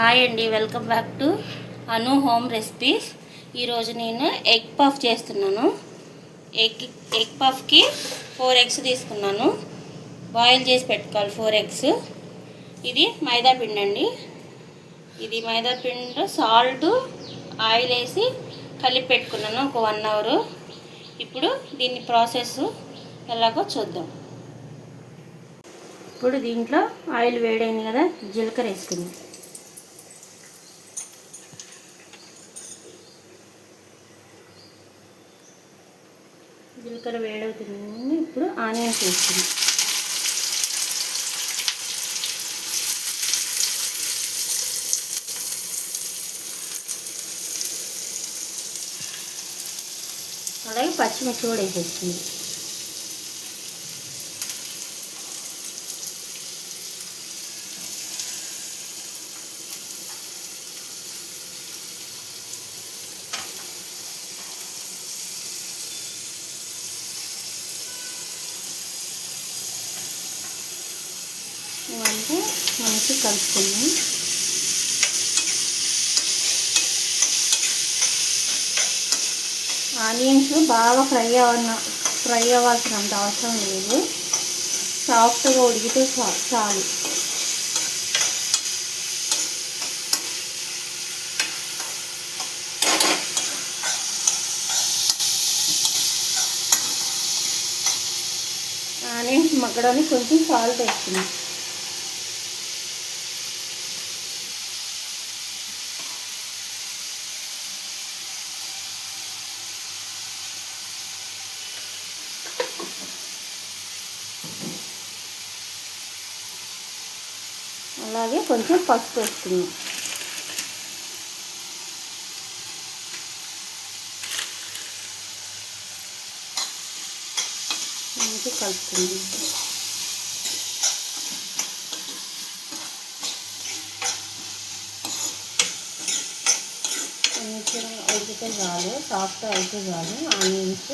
Hi అండి welcome back to Anu home recipes ఈరోజు నేను ఎగ్ పఫ్ చేస్తున్నాను. ఎగ్ ఎగ్ పఫ్కి ఫోర్ ఎగ్స్ తీసుకున్నాను. బాయిల్ చేసి పెట్టుకోవాలి ఫోర్ ఎగ్స్ ఇది మైదా పిండి అండి. ఇది మైదా పిండిలో సాల్ట్ ఆయిల్ వేసి కలిపి పెట్టుకున్నాను ఒక వన్ అవర్ ఇప్పుడు దీని ప్రాసెస్ ఎలాగో చూద్దాం. ఇప్పుడు దీంట్లో ఆయిల్ వేడైంది కదా జీలకర్ర వేసుకుందాం. జీలకర్ర వేడవుతుంది ఇప్పుడు ఆనియన్స్ వేసుకుందాం. అలాగే పచ్చిమిర్చి కూడా వేసేస్తుంది ఇవంతా మంచి కలుపుకుందాం. ఆనియన్స్ బాగా ఫ్రై అవ్వ ఫ్రై అవ్వాల్సినంత అవసరం లేదు. సాఫ్ట్గా ఉడికితే చాలు. ఆనియన్స్ మగ్గడానికి కొంచెం సాల్ట్ వేస్తున్నాం అలాగే కొంచెం పసుపు వేసుకుందాం. మంచిగా కలుపుతుంది కొంచెం అయితే చాలు సాఫ్ట్ అయితే చాలు. ఆనియన్స్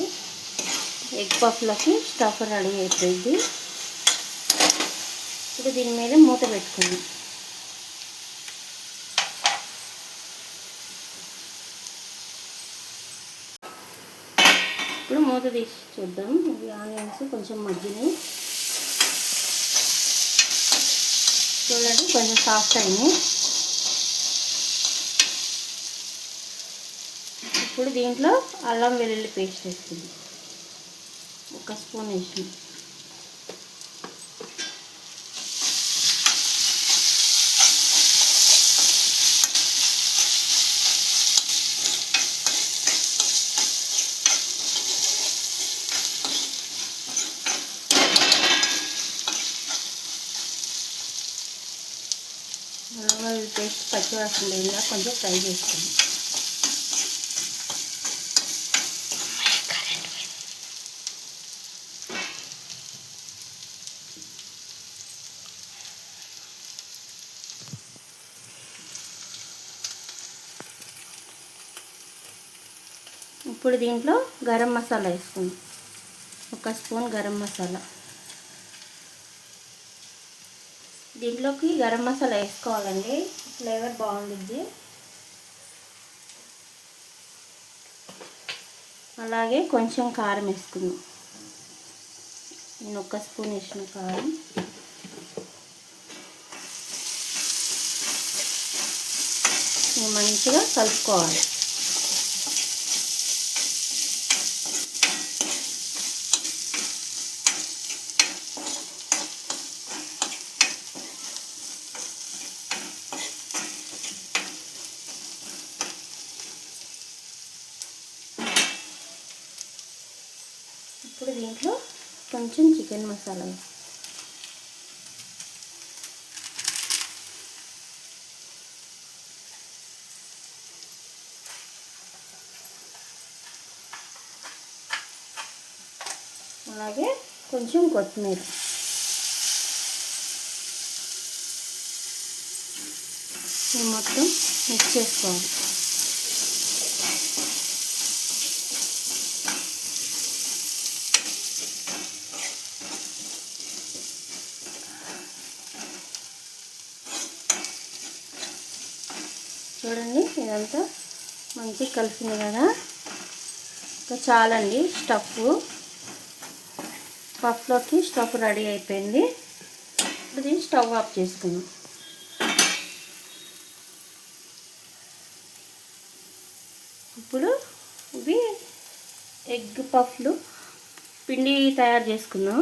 ఎగ్ పఫ్లకి స్టఫ్ రెడీ అయిపోయింది. ఇప్పుడు దీని మీద మూత పెట్టుకుందాం. ఇప్పుడు తీసి చూద్దాం. ఇవి ఆనియన్స్ కొంచెం మగ్గినాయి. చూడండి కొంచెం సాఫ్ట్ అయినాయి. ఇప్పుడు దీంట్లో అల్లం వెల్లుల్లి పేస్ట్ వేస్తుంది ఒక స్పూన్ వేసింది అల్లం పేస్ట్ పచ్చివాసన లేదా కొంచెం ఫ్రై చేసుకుందాం. ఇప్పుడు దీంట్లో గరం మసాలా వేసుకుందాం. ఒక స్పూన్ గరం మసాలా. దీంట్లోకి గరం మసాలా వేసుకోవాలండి. ఫ్లేవర్ బాగుంటుంది అలాగే కొంచెం కారం వేసుకుందాం. నేను ఒక స్పూన్ వేసిన కారం. మంచిగా కలుపుకోవాలి. ఇప్పుడు దీంట్లో కొంచెం చికెన్ మసాలా అలాగే కొంచెం కొత్తిమీర. మొత్తం మిక్స్ చేసుకోవాలి. చూడండి ఇదంతా మంచిగా కలిసింది కదా. ఇంకా చాలండి స్టఫ్. పఫ్లోకి స్టఫ్ రెడీ అయిపోయింది. ఇప్పుడు దీన్ని స్టవ్ ఆఫ్ చేసుకుందాం. ఇప్పుడు ఇవి ఎగ్ పఫ్లు పిండి తయారు చేసుకుందాం.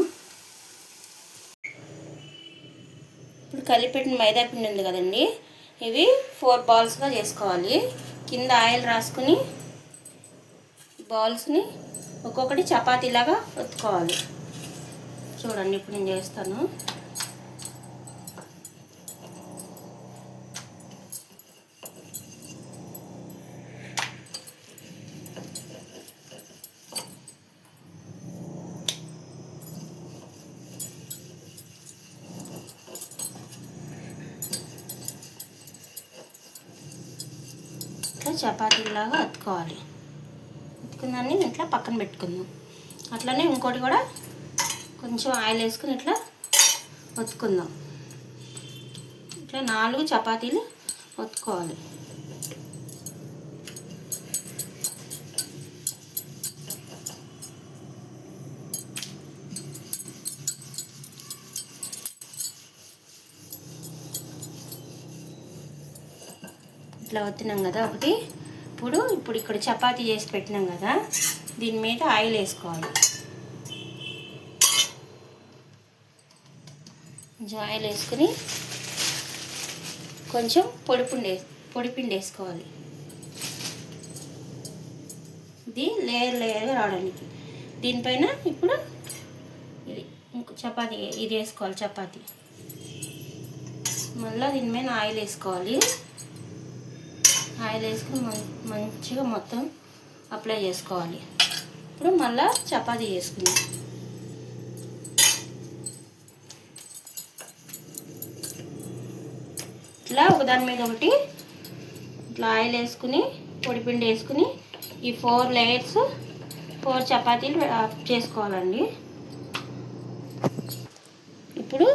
ఇప్పుడు కలిపెట్టిన మైదా పిండి ఉంది కదండి. ఇవి ఫోర్ బాల్స్గా చేసుకోవాలి. కింద ఆయిల్ రాసుకుని బాల్స్ని ఒక్కొక్కటి చపాతీలాగా ఒత్తుకోవాలి. చూడండి ఇప్పుడు నేను చేస్తాను. చపాతీలాగా అతుకోవాలి అతుకున్నాన్ని ఇట్లా పక్కన పెట్టుకుందాం. అట్లనే ఇంకోటి కూడా కొంచెం ఆయిల్ వేసుకుని ఇట్లా ఒత్తుకుందాం. ఇట్లా నాలుగు చపాతీలు ఒత్తుకోవాలి. ఇట్లా వత్తినాం కదా ఒకటి. ఇప్పుడు ఇప్పుడు ఇక్కడ చపాతీ చేసి పెట్టినాం కదా దీని మీద ఆయిల్ వేసుకోవాలి. కొంచెం ఆయిల్ వేసుకుని కొంచెం పొడిపిండి పొడిపిండి వేసుకోవాలి. ఇది లేయర్ లేయర్గా రావడానికి. దీనిపైన ఇప్పుడు ఇది ఇంకో చపాతీ ఇది వేసుకోవాలి చపాతీ. మళ్ళీ దీని మీద ఆయిల్ వేసుకోవాలి. ఆయిల్ వేసుకుని మం- మంచిగా మొత్తం అప్లై చేసుకోవాలి. ఇప్పుడు మళ్ళీ చపాతీ చేసుకుందాం. ఇట్లా ఒకదాని మీద ఒకటి ఇట్లా ఆయిల్ వేసుకుని పొడిపిండి వేసుకుని ఈ ఫోర్ లేయర్స్ ఫోర్ చపాతీలు చేసుకోవాలండి. ఇప్పుడు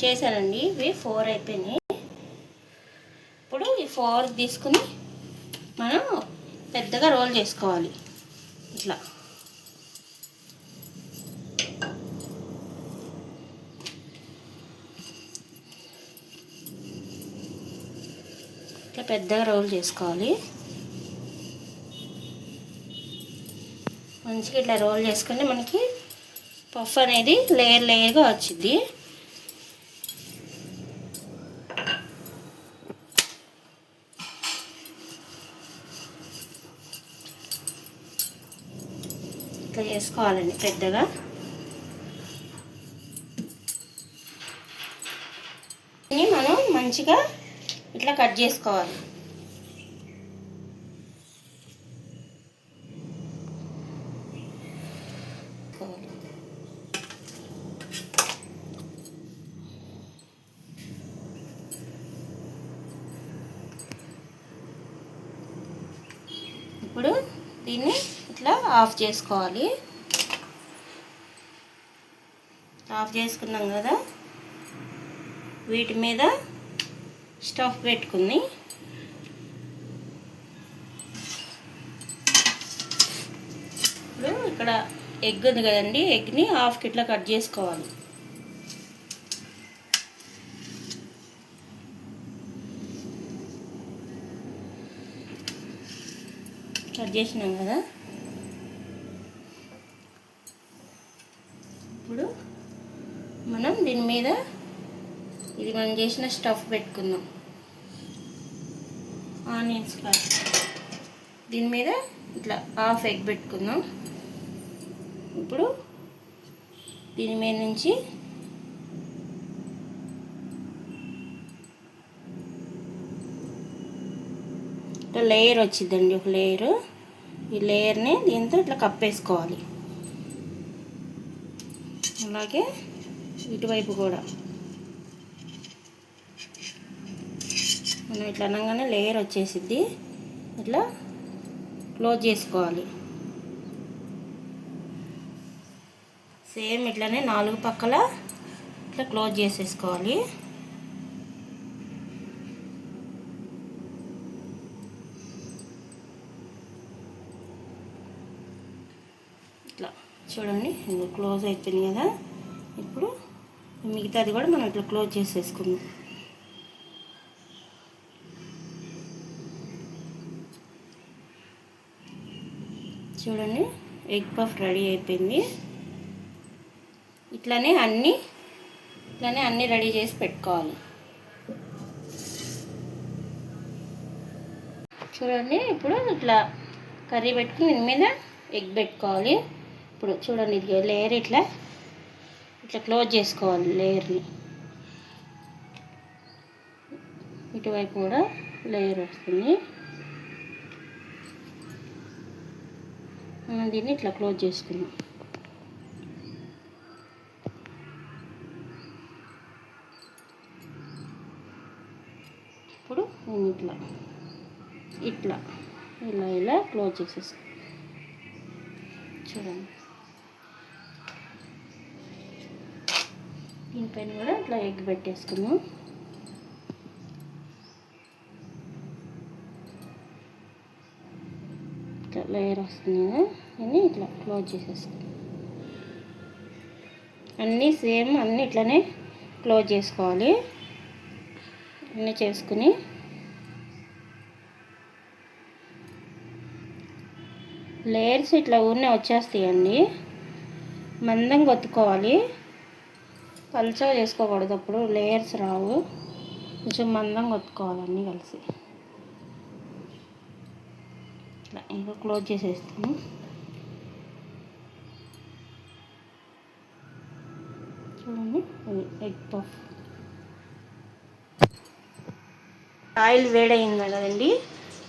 చేశానండి ఇవి ఫోర్ అయిపోయినాయి. ఇప్పుడు ఈ ఫోర్ తీసుకుని మనం పెద్దగా రోల్ చేసుకోవాలి. ఇట్లా. ఇట్లా పెద్దగా రోల్ చేసుకోవాలి. మంచిగా ఇట్లా రోల్ చేసుకుంటే మనకి పఫ్ అనేది లేయర్ లేయర్గా వచ్చింది చేసుకోవాలండి పెద్దగా. మనం మంచిగా ఇట్లా కట్ చేసుకోవాలి. ఇప్పుడు దీన్ని ఇట్లా ఆఫ్ చేసుకోవాలి. ఆఫ్ చేసుకున్నాం కదా. వీటి మీద స్టఫ్ పెట్టుకుని ఇప్పుడు ఇక్కడ ఎగ్ ఉంది కదండి ఎగ్ని హాఫ్ ఇట్లా కట్ చేసుకోవాలి. కట్ చేసినాం కదా ఇప్పుడు మనం దీని మీద ఇది మనం చేసిన స్టఫ్ పెట్టుకుందాం. ఆనియన్స్ కాదు దీని మీద ఇట్లా హాఫ్ ఎగ్ పెట్టుకుందాం. ఇప్పుడు దీని మీద నుంచి ఇట్లా లేయర్ వచ్చిందండి ఒక లేయర్ ఈ లేయర్ని దీంతో ఇట్లా కప్పేసుకోవాలి. అలాగే ఇటువైపు కూడా. మనం ఇట్లా అనగానే లేయర్ వచ్చేసిద్ది. ఇట్లా క్లోజ్ చేసుకోవాలి. సేమ్ ఇట్లానే నాలుగు పక్కల ఇట్లా క్లోజ్ చేసేసుకోవాలి. ఇట్లా చూడండి క్లోజ్ అయిపోయింది కదా. ఇప్పుడు మిగతాది కూడా మనం ఇట్లా క్లోజ్ చేసేసుకుందాం. చూడండి ఎగ్ పఫ్ రెడీ అయిపోయింది. ఇట్లానే అన్నీ ఇట్లానే అన్నీ రెడీ చేసి పెట్టుకోవాలి. చూడండి ఇప్పుడు ఇట్లా కర్రీ పెట్టుకుని దీని మీద ఎగ్ పెట్టుకోవాలి. ఇప్పుడు చూడండి ఇది లేయర్ ఇట్లా ఇట్లా క్లోజ్ చేసుకోవాలి లేయర్ని. ఇటువైపు కూడా లేయర్ వస్తుంది. మనం దీన్ని ఇట్లా క్లోజ్ చేసుకుందాం. ఇప్పుడు నేను ఇట్లా ఇట్లా ఇలా ఇలా క్లోజ్ చేసేసాను చూడండి. పైన కూడా ఇట్లా ఎగ్ పెట్టేసుకున్నాం ఇట్లా లేయర్ వస్తుంది కదా అని ఇట్లా క్లోజ్ చేసేసుకున్నాం అన్నీ సేమ్ అన్నీ ఇట్లనే క్లోజ్ చేసుకోవాలి. అన్నీ చేసుకుని లేయర్స్ ఇట్లా ఊరినే వచ్చేస్తాయండి. మందంగా ఒత్తుకోవాలి పలుచగా చేసుకోకూడదు. అప్పుడు లేయర్స్ రావు. కొంచెం మందంగా కొత్తుకోవాలి అన్నీ కలిసి. ఇట్లా ఇంకా క్లోజ్ చేసేస్తాము చూడండి ఎగ్ పఫ్. ఆయిల్ వేడయింది కదండి.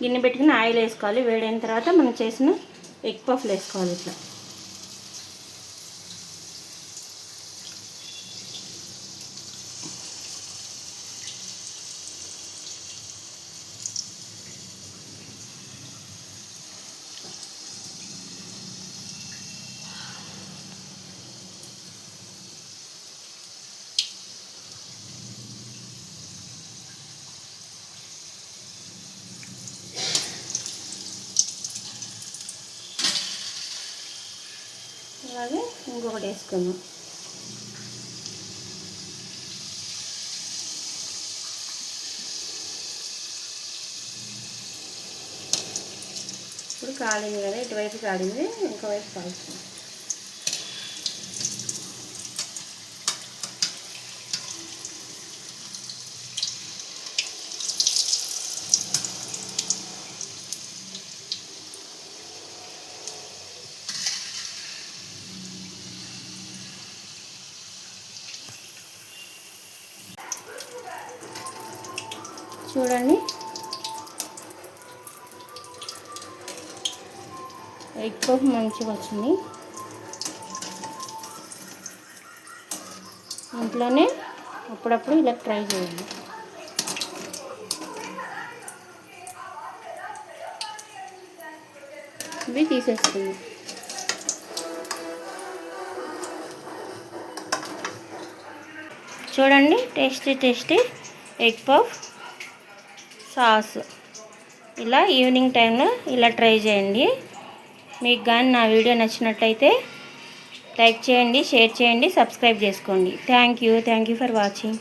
గిన్నె పెట్టుకుని ఆయిల్ వేసుకోవాలి. వేడైన తర్వాత మనం చేసిన ఎగ్ పఫ్లు వేసుకోవాలి ఇట్లా అలాగే ఇంకొకటి వేసుకుందాం ఇప్పుడు కాలింది కదా ఇటువైపు కాలింది ఇంకోవైపు కాల్చుకుందాం చూడండి. ఎగ్ పఫ్ మంచిగా వచ్చింది. ఇంట్లోనే అప్పుడప్పుడు ఇలా ట్రై చేయండి. ఇవి తీసేస్తుంది చూడండి tasty tasty egg puff sauce. ఇలా ఈవినింగ్ టైంలో ఇలా ట్రై చేయండి. మీకు కానీ నా వీడియో నచ్చినట్లయితే లైక్ చేయండి షేర్ చేయండి సబ్స్క్రైబ్ చేసుకోండి. Thank you. Thank you for watching.